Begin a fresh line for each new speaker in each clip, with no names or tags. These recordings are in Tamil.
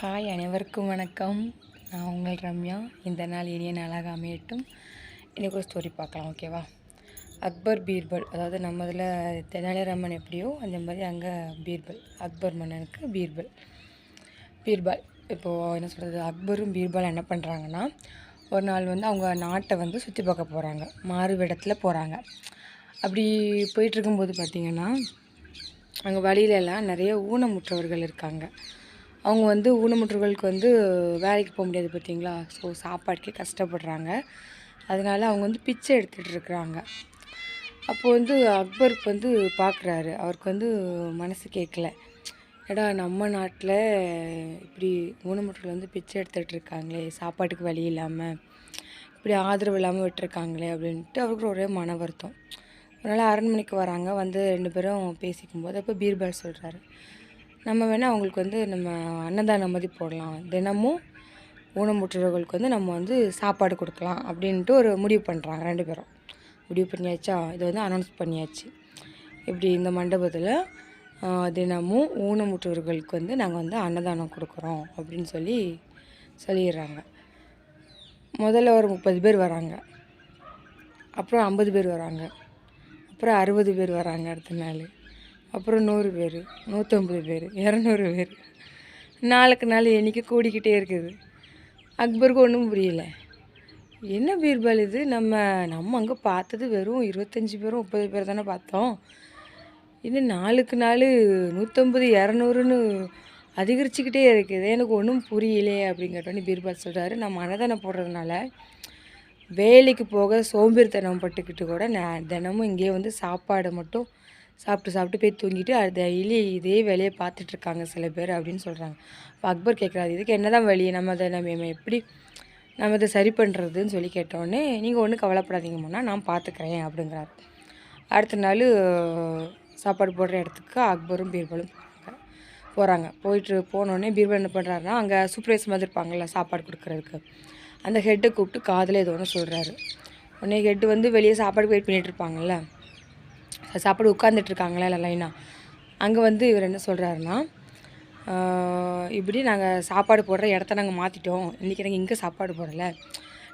ஹாய் அனைவருக்கும் வணக்கம். நான் உங்கள் ரம்யா. இந்த நாள் இனிய நாளாக அமையட்டும். இன்றைக்கி ஒரு ஸ்டோரி பார்க்கலாம் ஓகேவா அக்பர் பீர்பல் அதாவது நம்ம இதில் தெனாலிராமன் எப்படியோ அந்த மாதிரி அங்கே பீர்பல் அக்பர் மன்னனுக்கு பீர்பல். பீர்பால் இப்போது என்ன சொல்கிறது அக்பரும் பீர்பால் என்ன பண்ணுறாங்கன்னா ஒரு நாள் வந்து அவங்க நாட்டை வந்து சுற்றி பார்க்க போகிறாங்க மாறுவிடத்தில் போகிறாங்க அப்படி போயிட்டுருக்கும்போது பார்த்திங்கன்னா அங்கே வழியிலலாம் நிறைய ஊனமுற்றவர்கள் இருக்காங்க. அவங்க வந்து ஊனமுற்றோர்களுக்கு வந்து வேலைக்கு போக முடியாது பார்த்தீங்களா? ஸோ சாப்பாட்டுக்கே கஷ்டப்படுறாங்க. அதனால அவங்க வந்து பிச்சை எடுத்துகிட்டு இருக்கிறாங்க. அப்போது வந்து அக்பருக்கு வந்து பார்க்குறாரு அவருக்கு வந்து மனசு கேட்கல ஏடா நம்ம நாட்டில் இப்படி ஊனமுற்றோர்கள் வந்து பிச்சை எடுத்துகிட்டு இருக்காங்களே சாப்பாட்டுக்கு வழி இல்லாமல் இப்படி ஆதரவு இல்லாமல் விட்டுருக்காங்களே அப்படின்ட்டு அவருக்கு ஒரே மன வருத்தம். அதனால் அரண்மனைக்கு வராங்க. வந்து ரெண்டு பேரும் பேசிக்கும்போது அப்போ பீர்பால் சொல்கிறாரு நம்ம வேணால் அவங்களுக்கு வந்து நம்ம அன்னதானம் மாதிரி போடலாம். தினமும் ஊனமுற்றவர்களுக்கு வந்து நம்ம வந்து சாப்பாடு கொடுக்கலாம் அப்படின்ட்டு ஒரு முடிவு பண்ணுறாங்க ரெண்டு பேரும். முடிவு பண்ணியாச்சா? இதை வந்து அனௌன்ஸ் பண்ணியாச்சு. இப்படி இந்த மண்டபத்தில் தினமும் ஊனமுற்றவர்களுக்கு வந்து நாங்கள் வந்து அன்னதானம் கொடுக்குறோம் அப்படின்னு சொல்லி சொல்லிடுறாங்க. முதல்ல ஒரு முப்பது பேர் வராங்க. அப்புறம் ஐம்பது பேர் வராங்க. அப்புறம் அறுபது பேர் வராங்க அடுத்த நாள். அப்புறம் நூறு பேர் நூற்றம்பது பேர் இரநூறு பேர். நாளுக்கு நாள் எண்ணிக்கை கூடிக்கிட்டே இருக்குது. அக்பருக்கு ஒன்றும் புரியல. என்ன பீர்பால் இது? நம்ம நம்ம அங்கே பார்த்தது வெறும் இருபத்தஞ்சி பேரும் முப்பது பேர் தானே பார்த்தோம். இன்னும் நாளுக்கு நாள் நூற்றம்பது இரநூறுன்னு அதிகரிச்சுக்கிட்டே இருக்குது. எனக்கு ஒன்றும் புரியலையே அப்படிங்கிறட்டோன்னு பீர்பால் சொல்கிறாரு நம்ம மனதானம் போடுறதுனால வேலைக்கு போக சோம்பேறித்தனம் பட்டுக்கிட்டு கூட நான் தினமும் இங்கேயே வந்து சாப்பாடு மட்டும் சாப்பிட்டு சாப்பிட்டு போய் தூங்கிட்டு அது டெய்லி இதே வேலையை பார்த்துட்டு இருக்காங்க சில பேர் அப்படின்னு சொல்கிறாங்க இப்போ அக்பர் கேட்குறாரு இதுக்கு என்னதான் வழி? நம்ம அதை நம்ம எப்படி நம்ம இதை சரி பண்ணுறதுன்னு சொல்லி கேட்டோடனே நீங்கள் ஒன்றும் கவலைப்படாதீங்கம்னா நான் பார்த்துக்கிறேன் அப்படிங்கிறாரு. அடுத்த நாள் சாப்பாடு போடுற இடத்துக்கு அக்பரும் பீர்பலும் போகிறாங்க போகிறாங்க போயிட்டு போனோடனே பீர்பல் என்ன பண்ணுறாருன்னா அங்கே சூப்பர்வைசர் மாதிரி இருப்பாங்கள்ல சாப்பாடு கொடுக்குறதுக்கு. அந்த ஹெட்டை கூப்பிட்டு காதில் ஏதோ ஒன்று சொல்கிறாரு உடனே ஹெட்டு வந்து வெளியே சாப்பாடு வெயிட் பண்ணிகிட்டு இருப்பாங்கள்ல சாப்பாடு உட்காந்துட்ருக்காங்களே இல்லை லைனாக அங்கே வந்து இவர் என்ன சொல்கிறாருன்னா இப்படி நாங்கள் சாப்பாடு போடுற இடத்த நாங்கள் மாற்றிட்டோம் இன்றைக்கி நாங்கள் இங்கே சாப்பாடு போடலை.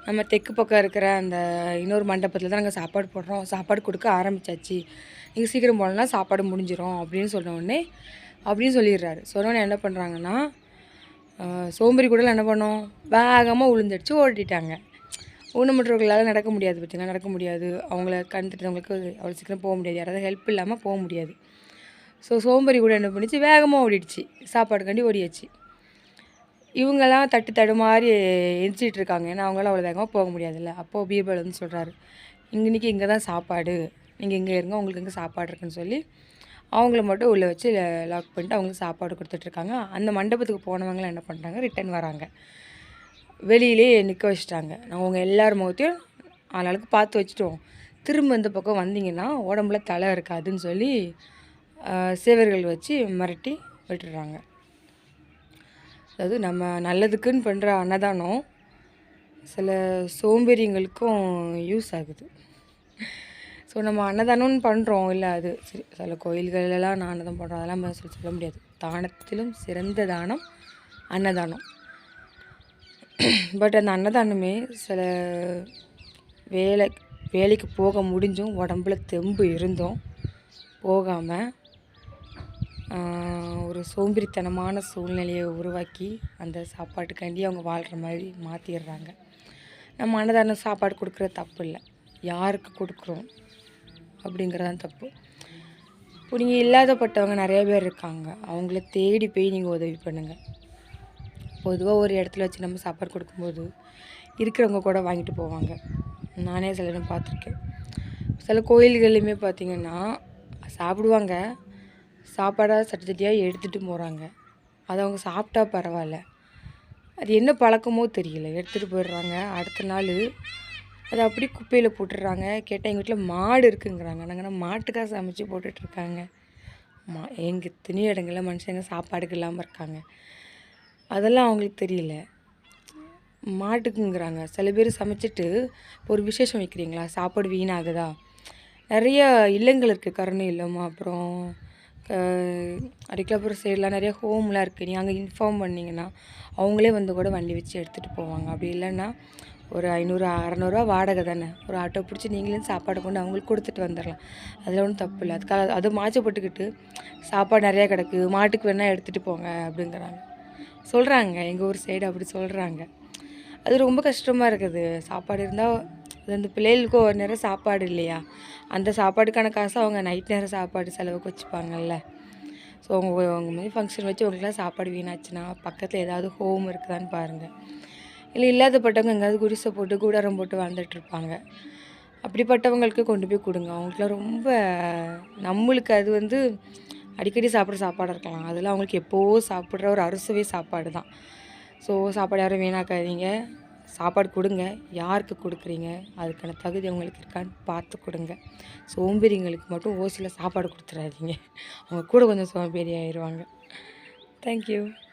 நம்ம தெற்கு பக்கம் இருக்கிற அந்த இன்னொரு மண்டபத்தில் தான் நாங்கள் சாப்பாடு போடுறோம். சாப்பாடு கொடுக்க ஆரம்பிச்சாச்சு. நீங்கள் சீக்கிரம் போனோம்னா சாப்பாடு முடிஞ்சிடும் அப்படின்னு சொன்ன உடனே அப்படின்னு சொல்லிடுறாரு. சொன்னோடனே என்ன பண்ணுறாங்கன்னா சோம்பேறி கூட என்ன பண்ணோம்? வேகமாக உளுந்தடிச்சு ஓட்டிட்டாங்க ஊனமுற்றவர்களால் நடக்க முடியாது பார்த்திங்களா நடக்க முடியாது. அவங்கள கண் தெரிஞ்சவங்களுக்கு அவ்வளோ சீக்கிரம் போக முடியாது. யாராவது ஹெல்ப் இல்லாமல் போக முடியாது. ஸோ சோம்பேறி கூட என்ன பண்ணிச்சு? வேகமாக ஓடிடுச்சு. சாப்பாடு கண்டி ஓடியாச்சு. இவங்கெல்லாம் தட்டு தடுமாறி எரிச்சிட்டு இருக்காங்க. ஏன்னா அவங்களாம் அவ்வளோ வேகமாக போக முடியாதுல்ல. அப்போது பீர்பல் வந்து சொல்கிறாரு இங்கே இன்றைக்கி இங்கே தான் சாப்பாடு. நீங்கள் இங்கே இருங்க. உங்களுக்கு இங்கே சாப்பாடு இருக்குன்னு சொல்லி அவங்கள மட்டும் உள்ளே வச்சு லாக் பண்ணிட்டு அவங்களுக்கு சாப்பாடு கொடுத்துட்ருக்காங்க அந்த மண்டபத்துக்கு போனவங்களாம் என்ன பண்ணுறாங்க ரிட்டர்ன் வராங்க. வெளியிலே நிற்க வச்சுட்டாங்க. நாங்கள் உங்கள் எல்லார் முகத்தையும் ஆளாளுக்கு பார்த்து வச்சுட்டோம். திரும்ப இந்த பக்கம் வந்தீங்கன்னா உடம்புல தலை இருக்காதுன்னு சொல்லி சேவர்கள் வச்சு மிரட்டி விட்டுடுறாங்க. அதாவது நம்ம நல்லதுக்குன்னு பண்ணுற அன்னதானம் சில சோம்பேறிங்களுக்கும் யூஸ் ஆகுது. ஸோ நம்ம அன்னதானம்னு பண்ணுறோம் இல்லை அது சரி சில கோயில்களெல்லாம் நான் அன்னதானம் பண்ணுறோம் அதெல்லாம் சொல்ல முடியாது. தானத்திலும் சிறந்த தானம் அன்னதானம். பட் அந்த அன்னதானமே சில வேலை வேலைக்கு போக முடிஞ்சும் உடம்புல தெம்பு இருந்தும் போகாமல் ஒரு சோம்பேறித்தனமான சூழ்நிலையை உருவாக்கி அந்த சாப்பாட்டுக்காண்டி அவங்க வாழ்கிற மாதிரி மாற்றிடுறாங்க நம்ம அன்னதானம் சாப்பாடு கொடுக்குற தப்பு இல்லை. யாருக்கு கொடுக்குறோம் அப்படிங்கிறதான் தப்பு. இப்போ நீங்கள் இல்லாதப்பட்டவங்க நிறைய பேர் இருக்காங்க. அவங்கள தேடி போய் நீங்கள் உதவி பண்ணுங்கள் பொதுவாக ஒரு இடத்துல வச்சு நம்ம சாப்பாடு கொடுக்கும்போது இருக்கிறவங்க கூட வாங்கிட்டு போவாங்க. நானே சில இடம் பார்த்துருக்கேன். சில கோயில்கள்லையுமே பார்த்திங்கன்னா சாப்பிடுவாங்க. சாப்பாடாக சட்டத்தட்டியாக சட்டியாக எடுத்துகிட்டு போகிறாங்க அது அவங்க சாப்பிட்டா பரவாயில்ல. அது என்ன பழக்கமோ தெரியல. எடுத்துகிட்டு போயிடுறாங்க. அடுத்த நாள் அதை அப்படியே குப்பையில் போட்டுடுறாங்க. கேட்டால் எங்கள் வீட்டில் மாடு இருக்குங்கிறாங்க. நாங்கள் மாட்டுக்காக சமைச்சு போட்டுட்ருக்காங்க மா எங்கள் துணி இடங்களில் மனுஷங்க சாப்பாடுக்கு இல்லாமல் இருக்காங்க. அதெல்லாம் அவங்களுக்கு தெரியல. மாட்டுக்குங்கிறாங்க. சில பேர் சமைச்சிட்டு இப்போ ஒரு விசேஷம் வைக்கிறீங்களா? சாப்பாடு வீணாகுதா? நிறைய இல்லங்கள் இருக்குது கருணை இல்லம் அப்புறம் அடிக்கலாபுரம் சைடெலாம் நிறைய ஹோம்லாம் இருக்குது நீங்கள் அங்கே இன்ஃபார்ம் பண்ணிங்கன்னா அவங்களே வந்து கூட வண்டி வச்சு எடுத்துகிட்டு போவாங்க. அப்படி இல்லைன்னா ஒரு ஐநூறு அறநூறுவா வாடகை தானே? ஒரு ஆட்டோ பிடிச்சி நீங்களே சாப்பாடு கொண்டு அவங்களுக்கு கொடுத்துட்டு வந்துடலாம். அதில் ஒன்றும் தப்பு இல்லை. அதுக்காக அது மாச்சப்பட்டுக்கிட்டு சாப்பாடு நிறையா கிடக்கு. மாட்டுக்கு வேணால் எடுத்துகிட்டு போங்க அப்படிங்கிறாங்க. சொல்கிறாங்க எங்கள் ஊர் சைடு அப்படி சொல்கிறாங்க அது ரொம்ப கஷ்டமாக இருக்குது. சாப்பாடு இருந்தால் அது அந்த பிள்ளைகளுக்கு ஒரு நேரம் சாப்பாடு இல்லையா? அந்த சாப்பாடுக்கான காசு அவங்க நைட் நேரம் சாப்பாடு செலவுக்கு வச்சுப்பாங்கல்ல. ஸோ அவங்க அவங்க மாதிரி ஃபங்க்ஷன் வச்சு உங்களுக்குலாம் சாப்பாடு வீணாச்சுன்னா பக்கத்தில் ஏதாவது ஹோம் இருக்குதான்னு பாருங்கள் இல்லை இல்லாதப்பட்டவங்க எங்கேயாவது குடிசை போட்டு கூடாரம் போட்டு வாழ்ந்துட்டுருப்பாங்க அப்படிப்பட்டவங்களுக்கு கொண்டு போய் கொடுங்க. அவங்களுக்குலாம் ரொம்ப நம்மளுக்கு அது வந்து அடிக்கடி சாப்பிட்ற சாப்பாடாக இருக்கலாம். அதெல்லாம் அவங்களுக்கு எப்போவோ சாப்பிட்ற ஒரு அறுசுவை சாப்பாடு தான். ஸோ சாப்பாடு யாரும் வீணாக்காதீங்க. சாப்பாடு கொடுங்க. யாருக்கு கொடுக்குறீங்க? அதுக்கான தகுதி அவங்களுக்கு இருக்கான்னு பார்த்து கொடுங்க. சோம்பேறிங்களுக்கு மட்டும் ஓசியில் சாப்பாடு கொடுத்துறாதீங்க. அவங்க கூட கொஞ்சம் சோம்பேறி ஆயிடுவாங்க. தேங்க்யூ